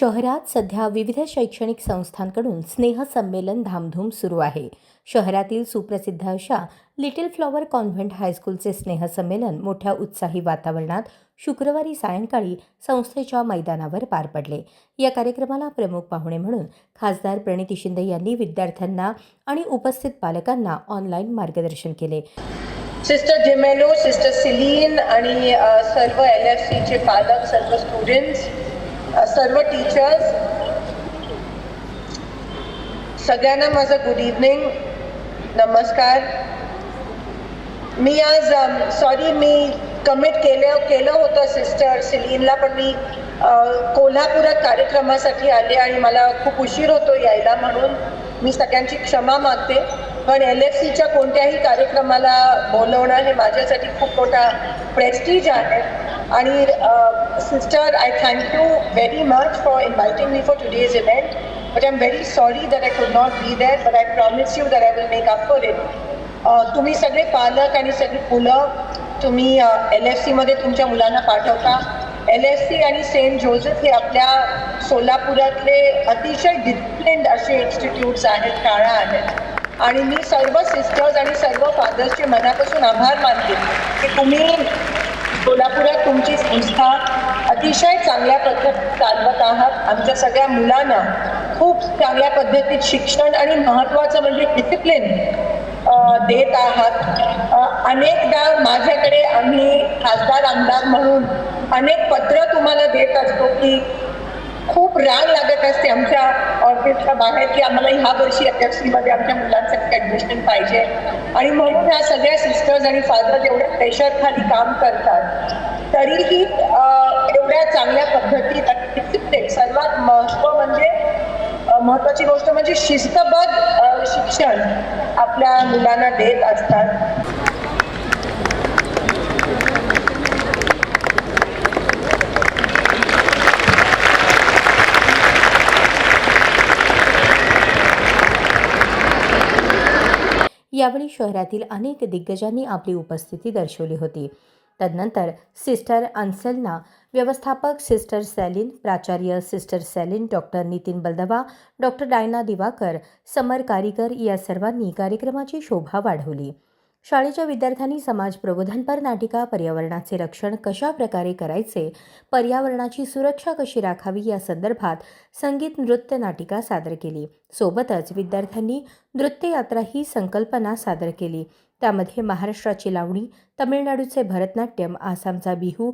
शहरात सध्या विविध शैक्षणिक संस्थांकडून स्नेहसंमेलन धामधूम सुरू आहे. शहरातील सुप्रसिद्ध अशा लिटिल फ्लॉवर कॉन्व्हेंट हायस्कूलचे स्नेहसंमेलन मोठ्या उत्साही वातावरणात शुक्रवारी सायंकाळी संस्थेच्या मैदानावर पार पडले. या कार्यक्रमाला प्रमुख पाहुणे म्हणून खासदार प्रणिती शिंदे यांनी विद्यार्थ्यांना आणि उपस्थित पालकांना ऑनलाईन मार्गदर्शन केले. सिस्टर जिमेलो सिस्टर सिलीन आणि सर्व एल एफ सीचे पालक सर्व स्टुडंट्स सर्व टीचर्स सगळ्यांना माझं गुड इव्हनिंग नमस्कार. मी आज सॉरी मी कमिट केलं केलं होतं सिस्टर सिलीनला पण मी कोल्हापुरात कार्यक्रमासाठी आले आणि मला खूप उशीर होतो यायला म्हणून. मी सगळ्यांची क्षमा मागते. पण एल एफ सीच्या कोणत्याही कार्यक्रमाला बोलवणं हे माझ्यासाठी खूप मोठा प्रेस्टीज आहे. आणि sister I thank you very much for inviting me for today's event but I am very sorry that I could not be that but I promise you that I will make up for it तुम्ही सगळे पालक आणि सगळी मुलं तुम्ही L F सीमध्ये तुमच्या मुलांना पाठवता. एल एफ सी आणि सेंट जोसेफ हे आपल्या सोलापुरातले अतिशय डिसिप्लिन्ड असे इन्स्टिट्यूट्स आहेत शाळा आहेत. आणि मी सर्व सिस्टर्स आणि सर्व फादर्सचे मनापासून आभार मानते की तुम्ही सोलापुरात तुमची संस्था अतिशय चांगल्या पद्धतीत चालवत आहात. आमच्या सगळ्या मुलांना खूप चांगल्या पद्धतीत शिक्षण आणि महत्त्वाचं म्हणजे डिसिप्लिन देत आहात. अनेकदा माझ्याकडे आम्ही खासदार आमदार म्हणून अनेक पत्र तुम्हाला देत असतो की खूप राग लागत असते आमच्या ऑफिसच्या बाहेर की आम्हाला ह्या वर्षी एफ सीमध्ये आमच्या मुलांसाठी ॲडमिशन पाहिजे. आणि म्हणून ह्या सगळ्या सिस्टर्स आणि फादर्स एवढ्या प्रेशर खाली काम करतात. तरीही एवढ्या चांगल्या पद्धतीत डिसिप्लिन सर्वात महत्त्व म्हणजे महत्वाची महत्त्वाची गोष्ट म्हणजे शिस्तबद्ध शिक्षण आपल्या मुलांना देत असतात. यावेळी शहरातील अनेक दिग्गजांनी आपली उपस्थिती दर्शवली होती. तदनंतर सिस्टर अन्सलना व्यवस्थापक सिस्टर सॅलिन प्राचार्य sister Celine doctor Nitin Baldawa doctor Diana Diwakar Samar Karikar या सर्वांनी कार्यक्रमाची शोभा वाढवली. शाळेच्या विद्यार्थ्यांनी समाज प्रबोधनपर नाटिका पर्यावरणाचे रक्षण कशा प्रकारे करायचे पर्यावरणाची सुरक्षा कशी राखावी या संदर्भात संगीत नृत्य नाटिका सादर केली. सोबतच विद्यार्थ्यांनी नृत्ययात्रा ही संकल्पना सादर केली. त्यामध्ये महाराष्ट्राची लावणी तमिळनाडूचे भरतनाट्यम आसामचा बिहू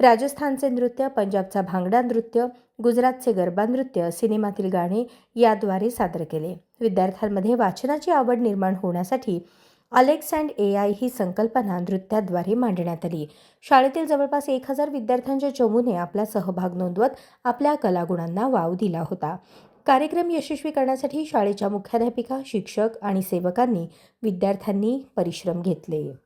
राजस्थानचे नृत्य पंजाबचा भांगडा नृत्य गुजरातचे गरबा नृत्य सिनेमातील गाणे याद्वारे सादर केले. विद्यार्थ्यांमध्ये वाचनाची आवड निर्माण होण्यासाठी अलेक्स अँड ए आय ही संकल्पना नृत्याद्वारे मांडण्यात आली. शाळेतील जवळपास एक हजार विद्यार्थ्यांच्या चमूने आपला सहभाग नोंदवत आपल्या कलागुणांना वाव दिला होता. कार्यक्रम यशस्वी करण्यासाठी शाळेच्या मुख्याध्यापिका शिक्षक आणि सेवकांनी विद्यार्थ्यांनी परिश्रम घेतले.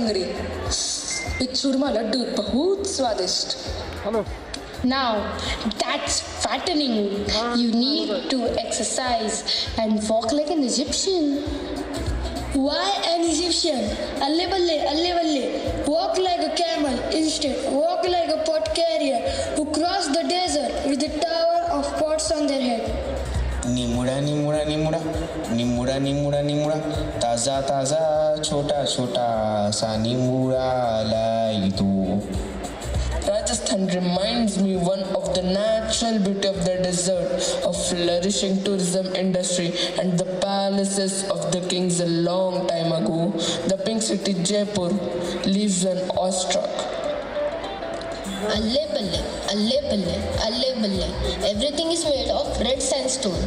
संगरी विद चूरमा लड्डू बहुत स्वादिष्ट Hello. Now, that's fattening. You need to exercise and walk like an Egyptian. Why an Egyptian? Alle balle, alle balle. Walk like a camel. Instead, walk निमुडा निमुडा निमुडा निमुडा निमुडा ताजा ताजा छोटा छोटा सा निमुडा लाई तू Rajasthan reminds me one of the natural beauty of the desert, of flourishing tourism industry and the palaces of the kings a long time ago. The pink city Jaipur leaves one awestruck. Alle balle, alle balle, alle balle. Everything is made of red sandstone.